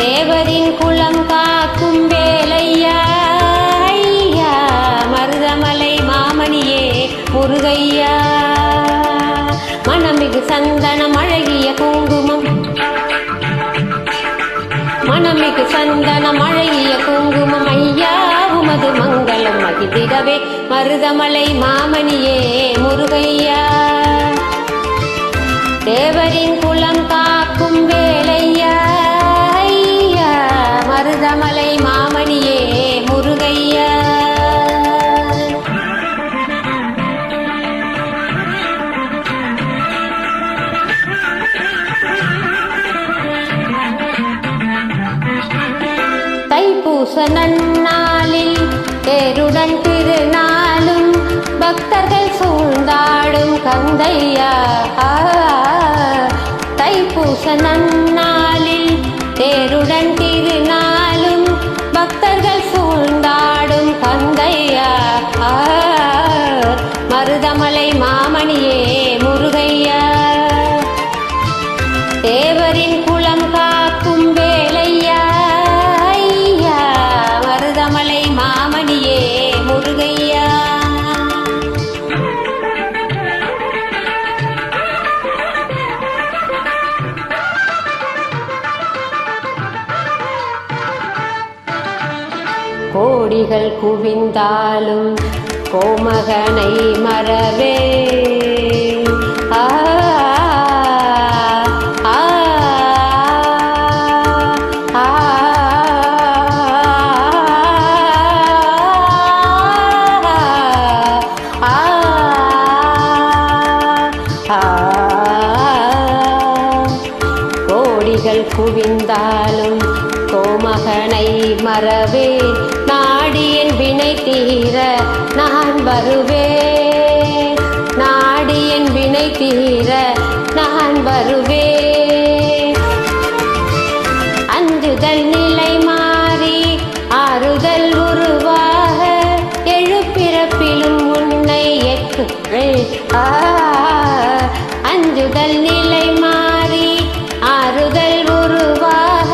தேவரின் குலம் காக்கும் வேலையா? ஐயா மருதமலை மாமணியே முருகையா. மனமிகு சந்தனம் அழகிய குங்குமம். மனமிகு சந்தனம் அழகிய குங்குமம். ஐயா உமது மங்களம் மகிழ்ந்திடவே மருதமலை மாமணியே முருகையா. தேவரின் குலம் தைப்பூச நன்னாளில் தேருடன் திருநாளும் பக்தர்கள் சூழ்ந்தாடும் கந்தையா ஆ, தைப்பூச நன்னாளில் தேருடன் திருநாளும் பக்தர்கள் சூழ்ந்தாடும் கந்தையா ஆ, மருதமலை மாமணியே முருகையா. தேவரின் குளம் கா கோடிகள் குவிந்தாலும் கோமகனை மறவே ஆ, குவிந்தாலும் கோமகனை மறவேன் வருவேன் நாடியின் வினை தீர நான் வருவேன் அஞ்சுதல் நிலை மாறி ஆறுதல் உருவாக எழுப்பிறப்பிலும் உன்னை எட்டுவேன். ஆ, அஞ்சுதல் நிலை மாறி ஆறுதல் உருவாக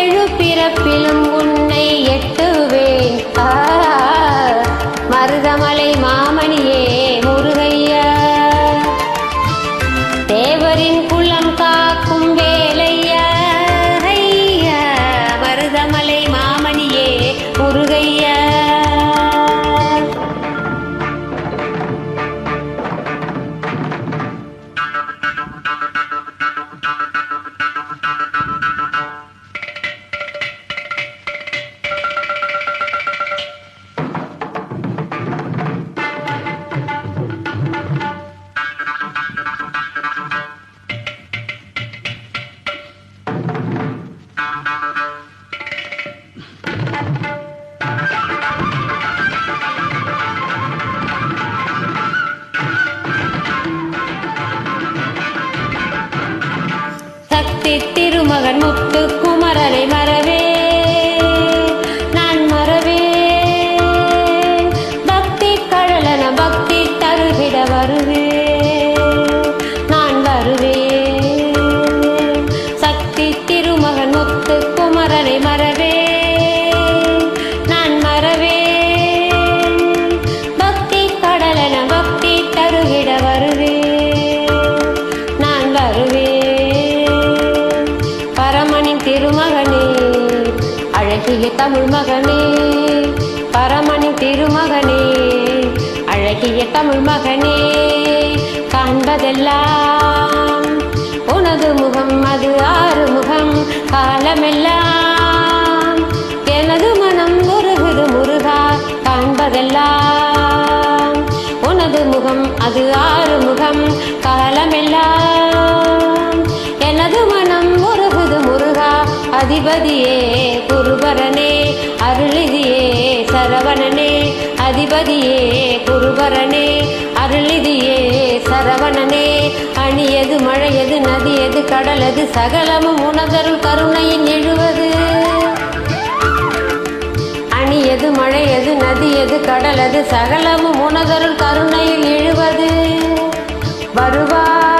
எழுப்பிறப்பிலும் திருமகன் முத்து குமரனை மறவே தமிழ் மகனே பரமணி திருமகனே அழகிய தமிழ் மகனே காண்பதெல்லாம் உனது முகம் அது ஆறு முகம் காலமெல்லாம் எனது மனம் முருகுது முருகா காண்பதெல்லாம் உனது முகம் அது ஆறு முகம் காலமெல்லாம் அதிபதியே குருபரனே அருளிதியே சரவணனே. அதிபதியே குருபரனே அருளிதியே சரவணனே. அணியது மழையது நதியது கடலது சகலமும் உணர்தருள் கருணையின் எழுவது. அணியது மழையது நதியது கடலது சகலமும் உணர்தருள் கருணையில் எழுவது. வருவார்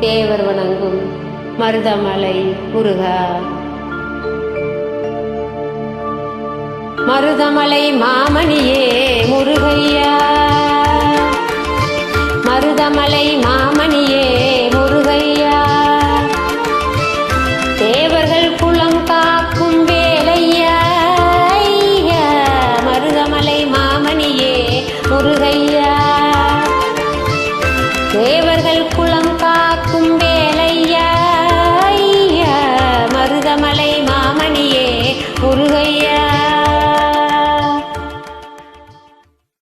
தேவர் வணங்கும் மருதமலை முருகா. மருதமலை மாமணியே முருகையா. மருதமலை மாமணியே